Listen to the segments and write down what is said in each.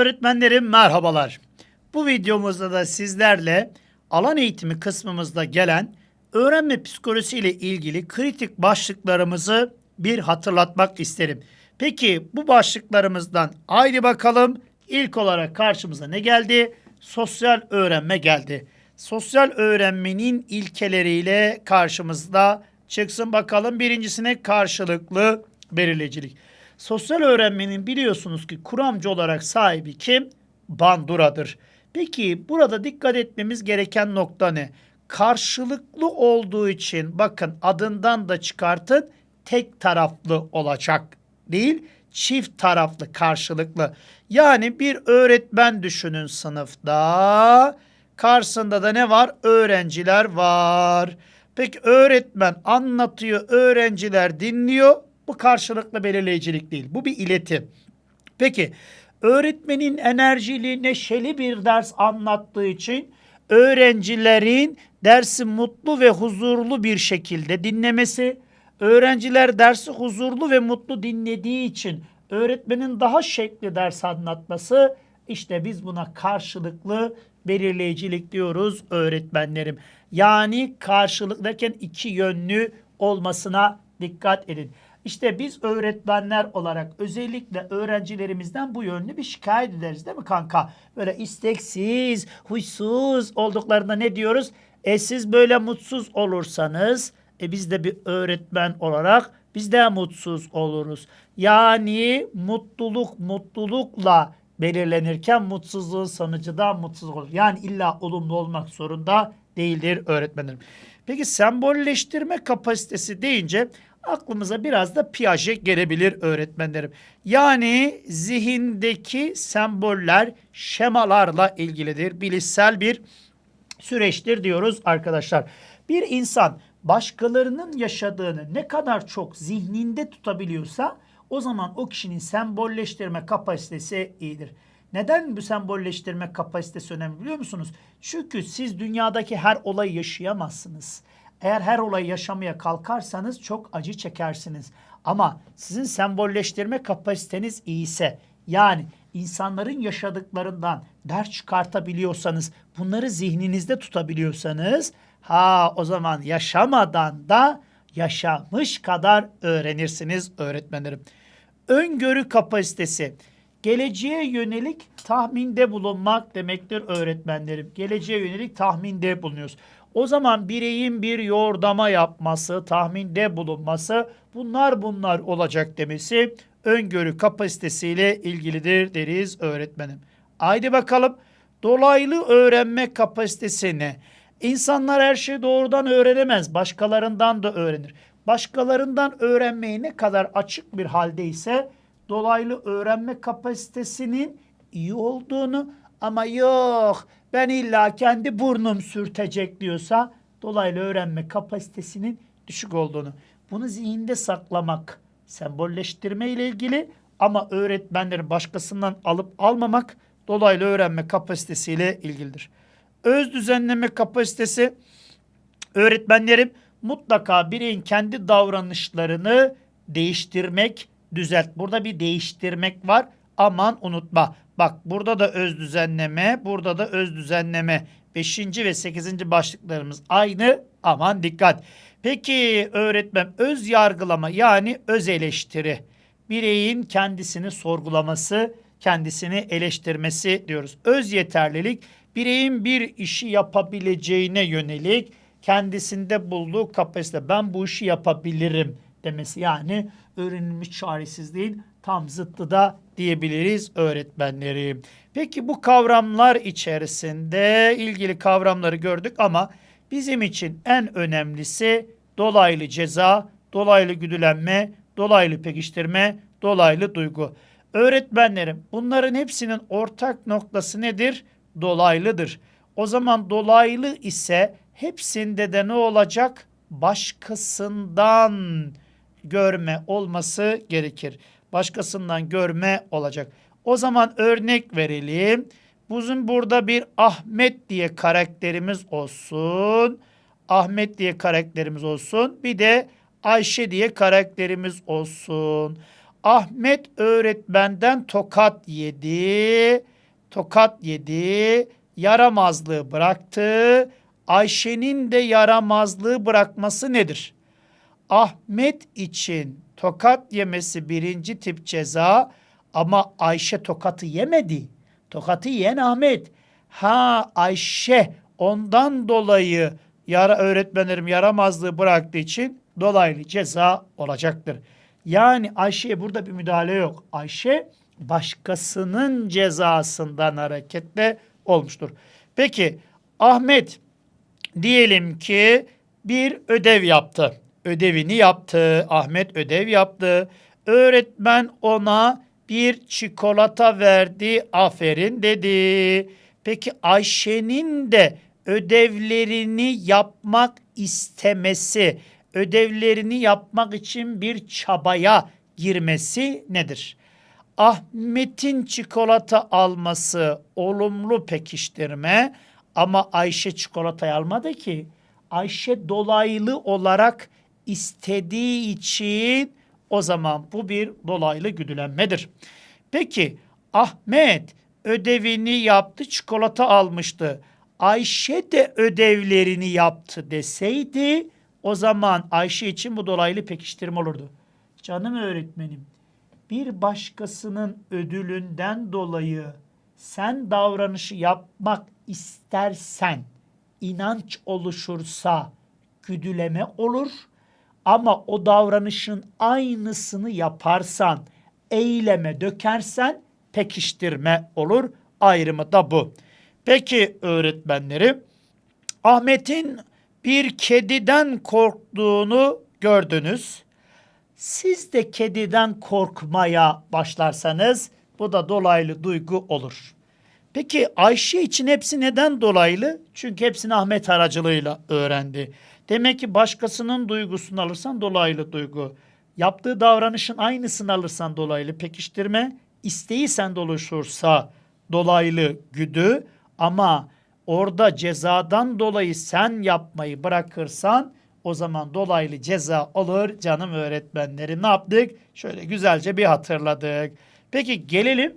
Öğretmenlerim merhabalar. Bu videomuzda da sizlerle alan eğitimi kısmımızda gelen öğrenme psikolojisi ile ilgili kritik başlıklarımızı bir hatırlatmak isterim. Peki bu başlıklarımızdan ayrı bakalım. İlk olarak karşımıza ne geldi? Sosyal öğrenme geldi. Sosyal öğrenmenin ilkeleriyle karşımızda çıksın bakalım. Birincisine karşılıklı belirleyicilik. Sosyal öğrenmenin biliyorsunuz ki kuramcı olarak sahibi kim? Bandura'dır. Peki burada dikkat etmemiz gereken nokta ne? Karşılıklı olduğu için bakın adından da çıkartın tek taraflı olacak değil çift taraflı karşılıklı. Yani bir öğretmen düşünün sınıfta. Karşısında da ne var? Öğrenciler var. Peki öğretmen anlatıyor, öğrenciler dinliyor. Bu karşılıklı belirleyicilik değil. Bu bir iletim. Peki öğretmenin enerjili, neşeli bir ders anlattığı için öğrencilerin dersi mutlu ve huzurlu bir şekilde dinlemesi, öğrenciler dersi huzurlu ve mutlu dinlediği için öğretmenin daha şekli ders anlatması işte biz buna karşılıklı belirleyicilik diyoruz öğretmenlerim. Yani karşılık derken iki yönlü olmasına dikkat edin. İşte biz öğretmenler olarak özellikle öğrencilerimizden bu yönlü bir şikayet ederiz değil mi kanka? Böyle isteksiz, huysuz olduklarında ne diyoruz? E siz böyle mutsuz olursanız e biz de bir öğretmen olarak biz de mutsuz oluruz. Yani mutluluk mutlulukla belirlenirken mutsuzluğun sonucu da mutsuzluk olur. Yani illa olumlu olmak zorunda değildir öğretmenlerim. Peki sembolleştirme kapasitesi deyince aklımıza biraz da Piaget gelebilir öğretmenlerim. Yani zihindeki semboller şemalarla ilgilidir. Bilişsel bir süreçtir diyoruz arkadaşlar. Bir insan başkalarının yaşadığını ne kadar çok zihninde tutabiliyorsa o zaman o kişinin sembolleştirme kapasitesi iyidir. Neden bu sembolleştirme kapasitesi önemli biliyor musunuz? Çünkü siz dünyadaki her olayı yaşayamazsınız. Eğer her olayı yaşamaya kalkarsanız çok acı çekersiniz. Ama sizin sembolleştirme kapasiteniz iyiyse yani insanların yaşadıklarından ders çıkartabiliyorsanız, bunları zihninizde tutabiliyorsanız ha o zaman yaşamadan da yaşamış kadar öğrenirsiniz öğretmenlerim. Öngörü kapasitesi geleceğe yönelik tahminde bulunmak demektir öğretmenlerim. Geleceğe yönelik tahminde bulunuyoruz. O zaman bireyin bir yordama yapması, tahminde bulunması bunlar bunlar olacak demesi öngörü kapasitesiyle ilgilidir deriz öğretmenim. Haydi bakalım dolaylı öğrenme kapasitesi ne? İnsanlar her şeyi doğrudan öğrenemez. Başkalarından da öğrenir. Başkalarından öğrenmeyi ne kadar açık bir haldeyse dolaylı öğrenme kapasitesinin iyi olduğunu ama yok ben illa kendi burnum sürtecek diyorsa dolaylı öğrenme kapasitesinin düşük olduğunu. Bunu zihinde saklamak, sembolleştirme ile ilgili ama öğretmenleri başkasından alıp almamak dolaylı öğrenme kapasitesiyle ilgilidir. Öz düzenleme kapasitesi öğretmenlerim mutlaka bireyin kendi davranışlarını değiştirmek, düzelt. Burada bir değiştirmek var. Aman unutma. Bak burada da öz düzenleme, burada da öz düzenleme. Beşinci ve sekizinci başlıklarımız aynı. Aman dikkat. Peki öğretmen öz yargılama yani öz eleştiri. Bireyin kendisini sorgulaması, kendisini eleştirmesi diyoruz. Öz yeterlilik bireyin bir işi yapabileceğine yönelik kendisinde bulduğu kapasite ben bu işi yapabilirim demesi. Yani öğrenilmiş çaresizliğin tam zıttı da diyebiliriz öğretmenleri. Peki bu kavramlar içerisinde ilgili kavramları gördük ama bizim için en önemlisi dolaylı ceza, dolaylı güdülenme, dolaylı pekiştirme, dolaylı duygu. Öğretmenlerim bunların hepsinin ortak noktası nedir? Dolaylıdır. O zaman dolaylı ise hepsinde de ne olacak? Başkasından görme olması gerekir. Başkasından görme olacak. O zaman örnek verelim. Bizim burada bir Ahmet diye karakterimiz olsun. Ahmet diye karakterimiz olsun. Bir de Ayşe diye karakterimiz olsun. Ahmet öğretmenden tokat yedi. Tokat yedi. Yaramazlığı bıraktı. Ayşe'nin de yaramazlığı bırakması nedir? Ahmet için tokat yemesi birinci tip ceza ama Ayşe tokatı yemedi. Tokatı yiyen Ahmet. Ha Ayşe ondan dolayı yara öğretmenlerim yaramazlığı bıraktığı için dolaylı ceza olacaktır. Yani Ayşe'ye burada bir müdahale yok. Ayşe başkasının cezasından hareketle olmuştur. Peki Ahmet diyelim ki bir ödev yaptı. Ödevini yaptı. Ahmet ödev yaptı. Öğretmen ona bir çikolata verdi. Aferin dedi. Peki Ayşe'nin de ödevlerini yapmak istemesi, ödevlerini yapmak için bir çabaya girmesi nedir? Ahmet'in çikolata alması olumlu pekiştirme ama Ayşe çikolatayı almadı ki. Ayşe dolaylı olarak istediği için o zaman bu bir dolaylı güdülenmedir. Peki Ahmet ödevini yaptı, çikolata almıştı. Ayşe de ödevlerini yaptı deseydi o zaman Ayşe için bu dolaylı pekiştirme olurdu. Canım öğretmenim bir başkasının ödülünden dolayı sen davranışı yapmak istersen inanç oluşursa güdüleme olur ama o davranışın aynısını yaparsan eyleme dökersen pekiştirme olur. Ayrımı da bu. Peki öğretmenleri Ahmet'in bir kediden korktuğunu gördünüz. Siz de kediden korkmaya başlarsanız bu da dolaylı duygu olur. Peki Ayşe için hepsi neden dolaylı? Çünkü hepsini Ahmet aracılığıyla öğrendi. Demek ki başkasının duygusunu alırsan dolaylı duygu. Yaptığı davranışın aynısını alırsan dolaylı pekiştirme. İsteği sende oluşursa dolaylı güdü. Ama orada cezadan dolayı sen yapmayı bırakırsan o zaman dolaylı ceza olur canım öğretmenlerim. Ne yaptık? Şöyle güzelce bir hatırladık. Peki gelelim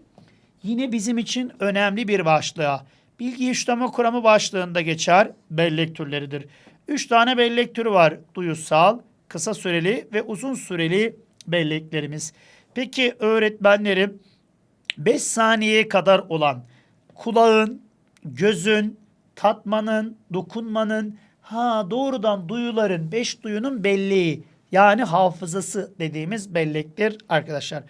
yine bizim için önemli bir başlığa. Bilgi işleme kuramı başlığında geçer bellek türleridir. Üç tane bellek türü var. Duyusal, kısa süreli ve uzun süreli belleklerimiz. Peki öğretmenlerim 5 saniyeye kadar olan kulağın, gözün, tatmanın, dokunmanın, ha doğrudan duyuların, beş duyunun belleği yani hafızası dediğimiz bellektir arkadaşlar.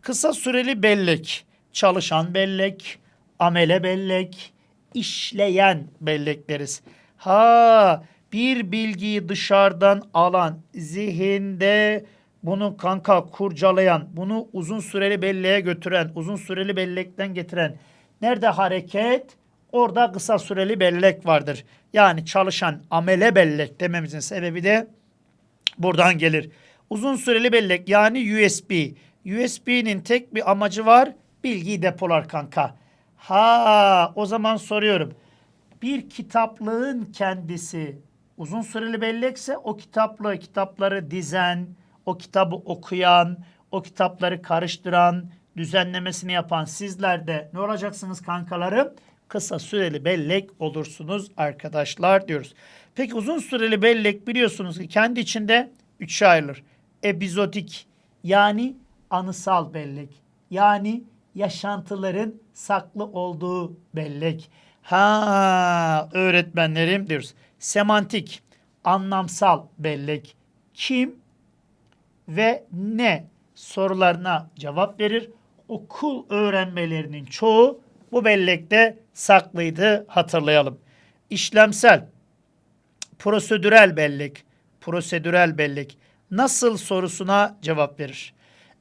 Kısa süreli bellek, çalışan bellek, amele bellek, işleyen bellek deriz. Ha bir bilgiyi dışarıdan alan, zihinde bunu kanka kurcalayan, bunu uzun süreli belleğe götüren, uzun süreli bellekten getiren. Nerede hareket? Orada kısa süreli bellek vardır. Yani çalışan amele bellek dememizin sebebi de buradan gelir. Uzun süreli bellek yani USB. USB'nin tek bir amacı var. Bilgiyi depolar kanka. Ha o zaman soruyorum. Bir kitaplığın kendisi uzun süreli bellekse o kitaplığı, kitapları dizen, o kitabı okuyan, o kitapları karıştıran, düzenlemesini yapan sizler de ne olacaksınız kankalarım? Kısa süreli bellek olursunuz arkadaşlar diyoruz. Peki uzun süreli bellek biliyorsunuz ki kendi içinde üçe ayrılır. Epizodik yani anısal bellek. Yani yaşantıların saklı olduğu bellek. Ha öğretmenlerim diyoruz. Semantik, anlamsal bellek. Kim ve ne sorularına cevap verir. Okul öğrenmelerinin çoğu bu bellekte saklıydı hatırlayalım. İşlemsel, prosedürel bellek, prosedürel bellek nasıl sorusuna cevap verir.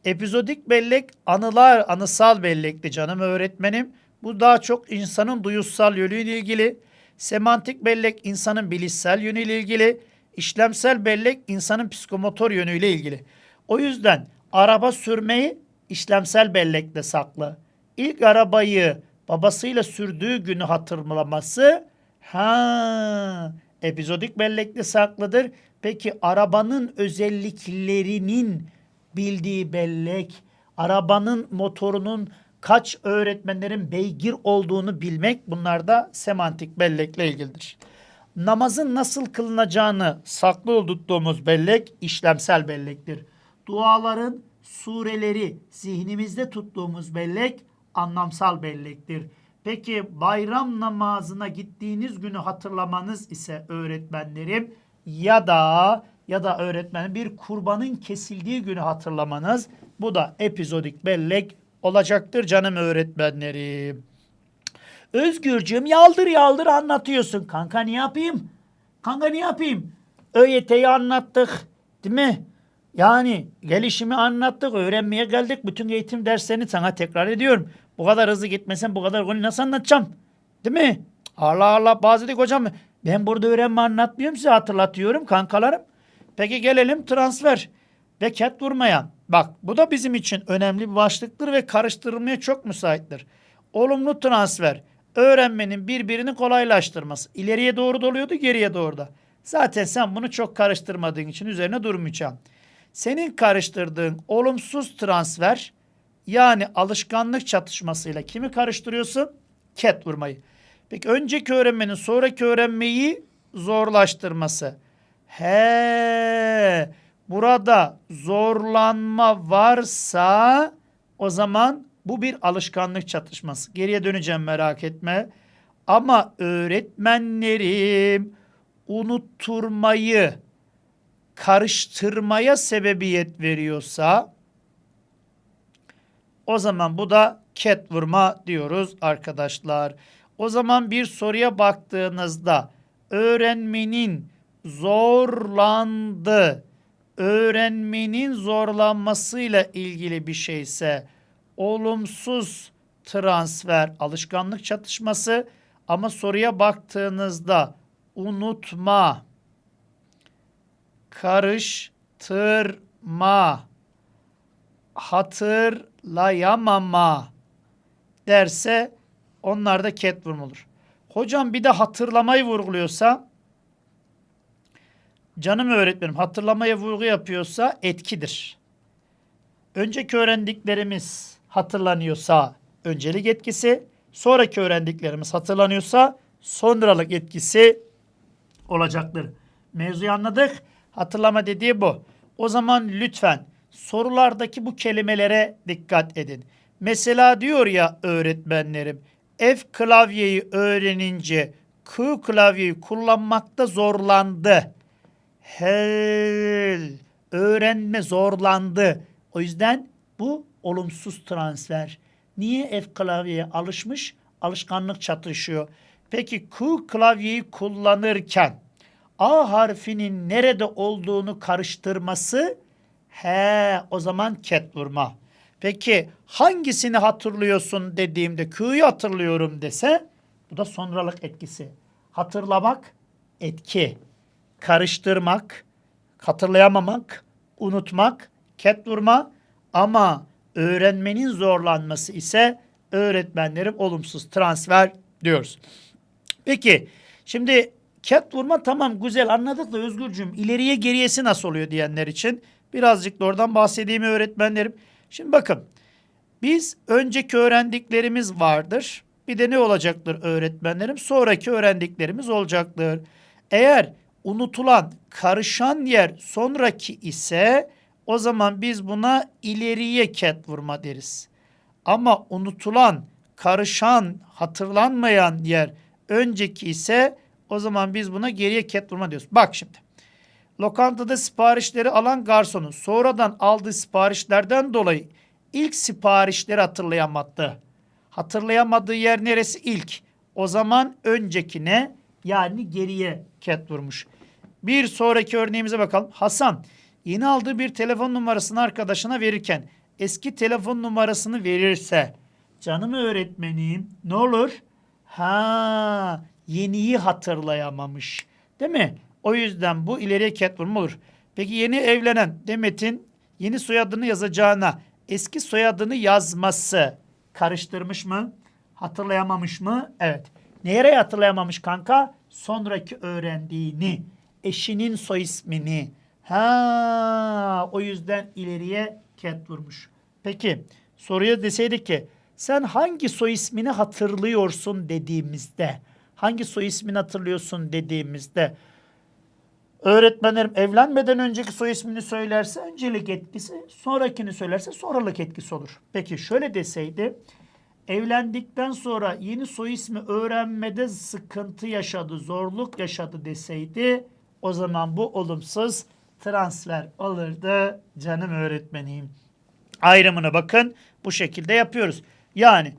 Epizodik bellek anılar, anısal bellekti canım öğretmenim. Bu daha çok insanın duyusal yönüyle ilgili. Semantik bellek insanın bilişsel yönüyle ilgili. İşlemsel bellek insanın psikomotor yönüyle ilgili. O yüzden araba sürmeyi işlemsel bellekte saklı. İlk arabayı babasıyla sürdüğü günü hatırlaması ha epizodik bellekte saklıdır. Peki arabanın özelliklerinin bildiği bellek arabanın motorunun kaç öğretmenlerin beygir olduğunu bilmek bunlar da semantik bellekle ilgilidir. Namazın nasıl kılınacağını saklı tuttuğumuz bellek işlemsel bellektir. Duaların sureleri zihnimizde tuttuğumuz bellek anlamsal bellektir. Peki bayram namazına gittiğiniz günü hatırlamanız ise öğretmenlerim ya da ya da öğretmenin bir kurbanın kesildiği günü hatırlamanız bu da epizodik bellek olacaktır canım öğretmenlerim. Özgürcüğüm yaldır yaldır anlatıyorsun. Kanka ne yapayım? Kanka ne yapayım? ÖYT'yi anlattık. Değil mi? Yani gelişimi anlattık. Öğrenmeye geldik. Bütün eğitim derslerini sana tekrar ediyorum. Bu kadar hızlı gitmesen bu kadar konuyu nasıl anlatacağım? Değil mi? Allah Allah bazı dedik hocam ben burada öğrenme anlatmıyorum size hatırlatıyorum kankalarım. Peki gelelim transfer ve ket vurmaya. Bak bu da bizim için önemli bir başlıktır ve karıştırılmaya çok müsaittir. Olumlu transfer öğrenmenin birbirini kolaylaştırması. İleriye doğru doluyordu geriye doğru da. Zaten sen bunu çok karıştırmadığın için üzerine durmayacağım. Senin karıştırdığın olumsuz transfer yani alışkanlık çatışmasıyla kimi karıştırıyorsun? Ket vurmayı. Peki önceki öğrenmenin sonraki öğrenmeyi zorlaştırması. He, burada zorlanma varsa o zaman bu bir alışkanlık çatışması. Geriye döneceğim merak etme. Ama öğretmenlerim unutturmayı karıştırmaya sebebiyet veriyorsa o zaman bu da ket vurma diyoruz arkadaşlar. O zaman bir soruya baktığınızda öğrenmenin zorlandı, öğrenmenin zorlanmasıyla ilgili bir şeyse olumsuz transfer, alışkanlık çatışması ama soruya baktığınızda unutma, karıştırma, hatırlayamama derse onlar da ket vurulur. Hocam bir de hatırlamayı vurguluyorsa canım öğretmenim hatırlamaya vurgu yapıyorsa etkidir. Önceki öğrendiklerimiz hatırlanıyorsa öncelik etkisi, sonraki öğrendiklerimiz hatırlanıyorsa sonralık etkisi olacaktır. Mevzuyu anladık. Hatırlama dediği bu. O zaman lütfen sorulardaki bu kelimelere dikkat edin. Mesela diyor ya öğretmenlerim F klavyeyi öğrenince Q klavyeyi kullanmakta zorlandı. Hel öğrenme zorlandı. O yüzden bu olumsuz transfer. Niye F klavyeye alışmış? Alışkanlık çatışıyor. Peki Q klavyeyi kullanırken A harfinin nerede olduğunu karıştırması he o zaman ket vurma. Peki hangisini hatırlıyorsun dediğimde Q'yu hatırlıyorum dese bu da sonralık etkisi. Hatırlamak etki. Karıştırmak, hatırlayamamak, unutmak, ket vurma ama öğrenmenin zorlanması ise öğretmenlerim olumsuz transfer diyoruz. Peki şimdi ket vurma tamam güzel anladık da Özgürcüğüm ileriye geriyesi nasıl oluyor diyenler için birazcık da oradan bahsedeyim öğretmenlerim. Şimdi bakın biz önceki öğrendiklerimiz vardır. Bir de ne olacaktır öğretmenlerim? Sonraki öğrendiklerimiz olacaktır. Eğer unutulan, karışan yer sonraki ise o zaman biz buna ileriye ket vurma deriz. Ama unutulan, karışan, hatırlanmayan yer önceki ise o zaman biz buna geriye ket vurma diyoruz. Bak şimdi. Lokantada siparişleri alan garsonun sonradan aldığı siparişlerden dolayı ilk siparişleri hatırlayamadı. Hatırlayamadığı yer neresi? İlk. O zaman öncekine yani geriye ket vurmuş. Bir sonraki örneğimize bakalım. Hasan yeni aldığı bir telefon numarasını arkadaşına verirken eski telefon numarasını verirse canım öğretmenim ne olur? Ha yeniyi hatırlayamamış. Değil mi? O yüzden bu ileriye ket vurma olur. Peki yeni evlenen Demet'in yeni soyadını yazacağına eski soyadını yazması karıştırmış mı? Hatırlayamamış mı? Evet. Nereye hatırlayamamış kanka? Sonraki öğrendiğini, eşinin soy ismini. Ha, o yüzden ileriye ket vurmuş. Peki soruya deseydik ki sen hangi soy ismini hatırlıyorsun dediğimizde hangi soy ismini hatırlıyorsun dediğimizde öğretmenlerim evlenmeden önceki soy ismini söylerse öncelik etkisi, sonrakini söylerse sonralık etkisi olur. Peki şöyle deseydi evlendikten sonra yeni soy ismi öğrenmede sıkıntı yaşadı, zorluk yaşadı deseydi o zaman bu olumsuz transfer olurdu canım öğretmenim. Ayrımını bakın bu şekilde yapıyoruz. Yani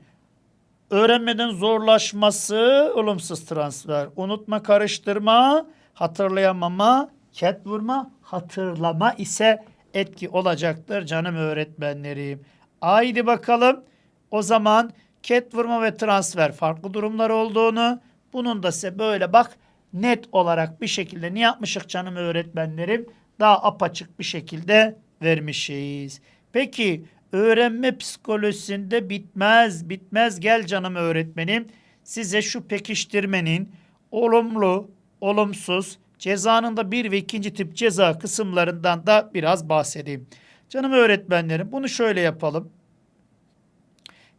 öğrenmeden zorlaşması olumsuz transfer. Unutma, karıştırma, hatırlayamama, ket vurma, hatırlama ise etki olacaktır canım öğretmenlerim. Haydi bakalım. O zaman ket vurma ve transfer farklı durumlar olduğunu bunun da size böyle bak net olarak bir şekilde ne yapmışık canım öğretmenlerim? Daha apaçık bir şekilde vermişiz. Peki öğrenme psikolojisinde bitmez bitmez gel canım öğretmenim. Size şu pekiştirmenin olumlu, olumsuz, cezanın da bir ve ikinci tip ceza kısımlarından da biraz bahsedeyim. Canım öğretmenlerim bunu şöyle yapalım.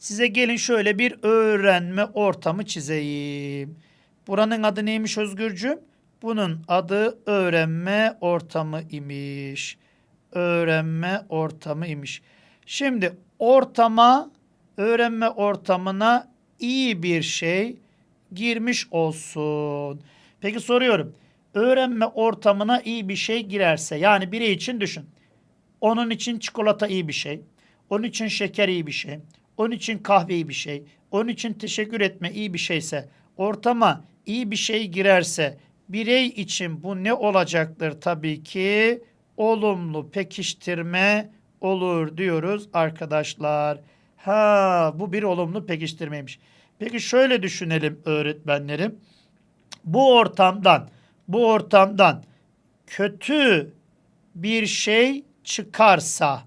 Size gelin şöyle bir öğrenme ortamı çizeyim. Buranın adı neymiş Özgürcüğüm? Bunun adı öğrenme ortamı imiş. Öğrenme ortamı imiş. Şimdi ortama, öğrenme ortamına iyi bir şey girmiş olsun. Peki soruyorum. Öğrenme ortamına iyi bir şey girerse yani birey için düşün. Onun için çikolata iyi bir şey. Onun için şeker iyi bir şey. Onun için kahve iyi bir şey. Onun için teşekkür etme iyi bir şeyse, ortama iyi bir şey girerse birey için bu ne olacaktır tabii ki? Olumlu pekiştirme olur diyoruz arkadaşlar. Ha bu bir olumlu pekiştirmeymiş. Peki şöyle düşünelim öğretmenlerim. Bu ortamdan bu ortamdan kötü bir şey çıkarsa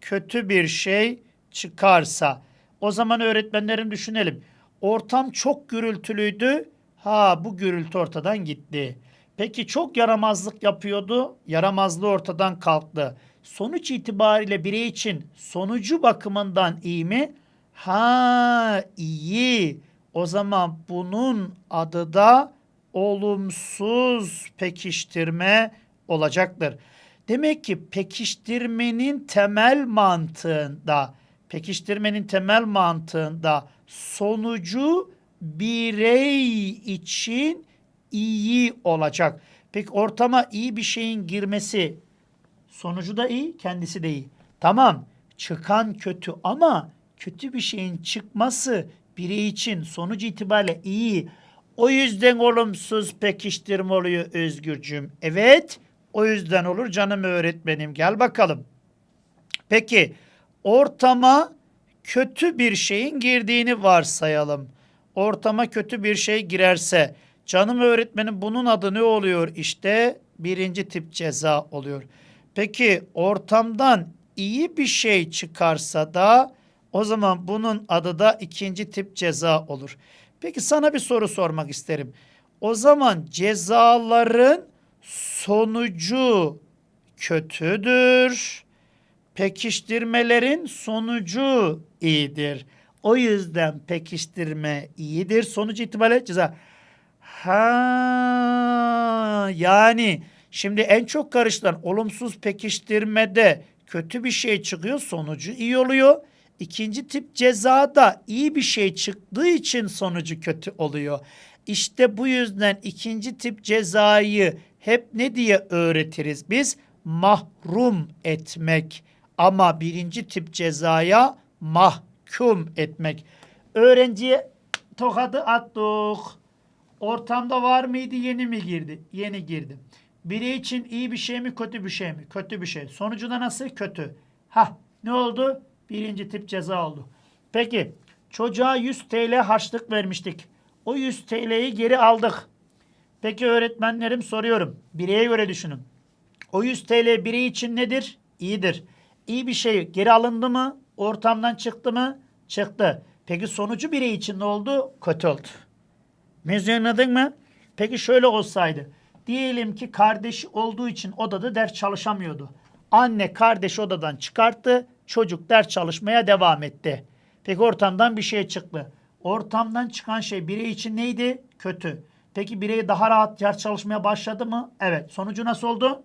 kötü bir şey çıkarsa o zaman öğretmenlerim düşünelim. Ortam çok gürültülüydü. Ha bu gürültü ortadan gitti. Peki çok yaramazlık yapıyordu. Yaramazlığı ortadan kalktı. Sonuç itibariyle birey için sonucu bakımından iyi mi? Ha iyi. O zaman bunun adı da olumsuz pekiştirme olacaktır. Demek ki pekiştirmenin temel mantığında, pekiştirmenin temel mantığında sonucu birey için iyi olacak. Peki ortama iyi bir şeyin girmesi sonucu da iyi, kendisi de iyi. Tamam, çıkan kötü ama kötü bir şeyin çıkması birey için sonuç itibariyle iyi. O yüzden olumsuz pekiştirme oluyor Özgürcüğüm. Evet, o yüzden olur canım öğretmenim. Gel bakalım. Peki, ortama kötü bir şeyin girdiğini varsayalım. Ortama kötü bir şey girerse, canım öğretmenim bunun adı ne oluyor? İşte birinci tip ceza oluyor. Peki ortamdan iyi bir şey çıkarsa da o zaman bunun adı da ikinci tip ceza olur. Peki sana bir soru sormak isterim. O zaman cezaların sonucu kötüdür. Pekiştirmelerin sonucu iyidir. O yüzden pekiştirme iyidir. Sonuç itibariyle ceza. Ha yani şimdi en çok karışılan olumsuz pekiştirmede kötü bir şey çıkıyor sonucu iyi oluyor. İkinci tip cezada iyi bir şey çıktığı için sonucu kötü oluyor. İşte bu yüzden ikinci tip cezayı hep ne diye öğretiriz biz? Mahrum etmek. Ama birinci tip cezaya mahkum etmek. Öğrenciye tokadı attık. Ortamda var mıydı yeni mi girdi? Yeni girdi. Biri için iyi bir şey mi kötü bir şey mi? Kötü bir şey. Sonucu da nasıl? Kötü. Ha ne oldu? Birinci tip ceza oldu. Peki çocuğa 100 TL harçlık vermiştik. O 100 TL'yi geri aldık. Peki öğretmenlerim soruyorum. Bireye göre düşünün. O 100 TL birey için nedir? İyidir. İyi bir şey geri alındı mı? Ortamdan çıktı mı? Çıktı. Peki sonucu birey için ne oldu? Kötü oldu. Mevzuyu anladın mı? Peki şöyle olsaydı. Diyelim ki kardeş olduğu için odada ders çalışamıyordu. Anne kardeş odadan çıkarttı. Çocuk ders çalışmaya devam etti. Peki ortamdan bir şey çıktı. Ortamdan çıkan şey birey için neydi? Kötü. Peki birey daha rahat ders çalışmaya başladı mı? Evet. Sonucu nasıl oldu?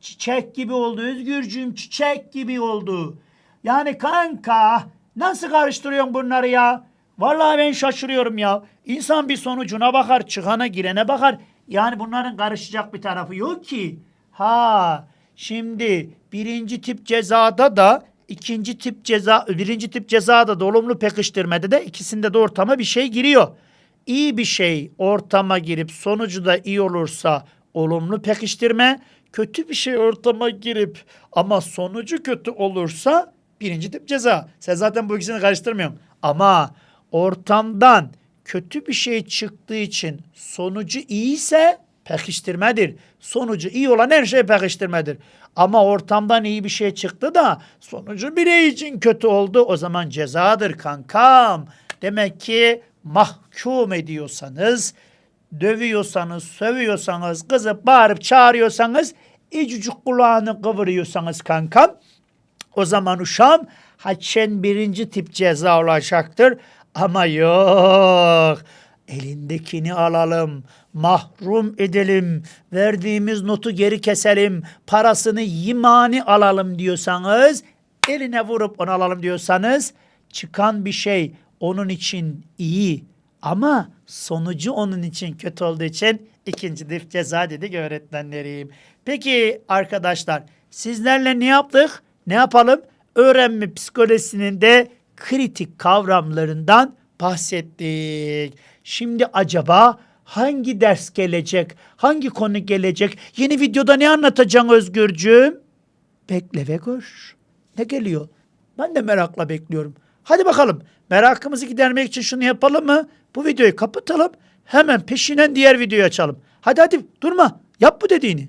Çiçek gibi oldu Özgürcüğüm çiçek gibi oldu. Yani kanka nasıl karıştırıyorsun bunları ya? Vallahi ben şaşırıyorum ya. İnsan bir sonucuna bakar, çıkana girene bakar. Yani bunların karışacak bir tarafı yok ki. Ha, şimdi birinci tip cezada da ikinci tip ceza, birinci tip cezada da olumlu pekiştirmede de ikisinde de ortama bir şey giriyor. İyi bir şey ortama girip sonucu da iyi olursa olumlu pekiştirme, kötü bir şey ortama girip ama sonucu kötü olursa birinci tip ceza. Sen zaten bu ikisini karıştırmıyorum. Ama ortamdan kötü bir şey çıktığı için sonucu iyiyse pekiştirmedir. Sonucu iyi olan her şey pekiştirmedir. Ama ortamdan iyi bir şey çıktı da sonucu birey için kötü oldu. O zaman cezadır kankam. Demek ki mahkum ediyorsanız, dövüyorsanız, sövüyorsanız, kızıp bağırıp çağırıyorsanız, icicik kulağını kıvırıyorsanız kankam, o zaman uşağım haçen birinci tip ceza olacaktır. Ama yok. Elindekini alalım, mahrum edelim, verdiğimiz notu geri keselim, parasını yimani alalım diyorsanız, eline vurup onu alalım diyorsanız, çıkan bir şey onun için iyi ama sonucu onun için kötü olduğu için ikinci tip ceza dedik öğretmenlerim. Peki arkadaşlar sizlerle ne yaptık? Ne yapalım? Öğrenme psikolojisinin de kritik kavramlarından bahsettik. Şimdi acaba hangi ders gelecek? Hangi konu gelecek? Yeni videoda ne anlatacaksın Özgürcüğüm? Bekle ve gör. Ne geliyor? Ben de merakla bekliyorum. Hadi bakalım. Merakımızı gidermek için şunu yapalım mı? Bu videoyu kapatalım. Hemen peşinden diğer videoyu açalım. Hadi hadi durma. Yap bu dediğini.